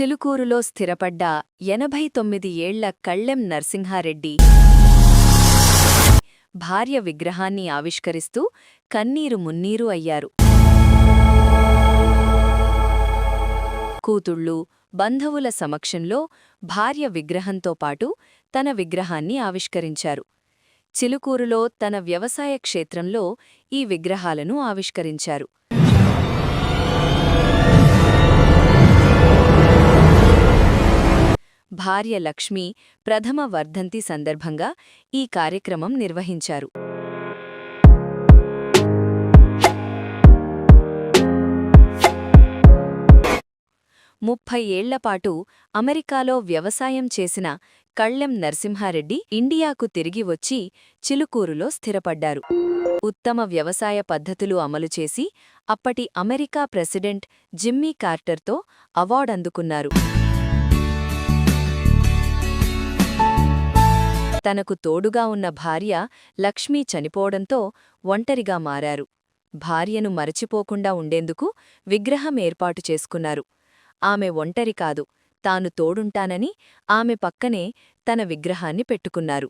చిలుకూరులో స్థిరపడ్డ ఎనభై తొమ్మిది ఏళ్ళ కళ్ళెం నరసింహారెడ్డి భార్య విగ్రహాన్ని ఆవిష్కరిస్తూ కన్నీరు మున్నీరు అయ్యారు. కూతుళ్ళు బంధువుల సమక్షంలో భార్య విగ్రహంతో పాటు తన విగ్రహాన్ని ఆవిష్కరించారు. చిలుకూరులో తన వ్యవసాయ క్షేత్రంలో ఈ విగ్రహాలను ఆవిష్కరించారు. భార్య లక్ష్మి ప్రథమ వర్ధంతి సందర్భంగా ఈ కార్యక్రమం నిర్వహించారు. ముప్పై ఏళ్ళపాటు అమెరికాలో వ్యవసాయం చేసిన కళ్ళెం నరసింహారెడ్డి ఇండియాకు తిరిగి వచ్చి చిలుకూరులో స్థిరపడ్డారు. ఉత్తమ వ్యవసాయ పద్ధతులు అమలు చేసి అప్పటి అమెరికా ప్రెసిడెంట్ జిమ్మీ కార్టర్తో అవార్డందుకున్నారు తనకు తోడుగా ఉన్న భార్య లక్ష్మీ చనిపోవడంతో ఒంటరిగా మారారు. భార్యను మరచిపోకుండా ఉండేందుకు విగ్రహం ఏర్పాటు చేసుకున్నారు. ఆమె ఒంటరి కాదు తాను తోడుంటానని ఆమె పక్కనే తన విగ్రహాన్ని పెట్టుకున్నారు.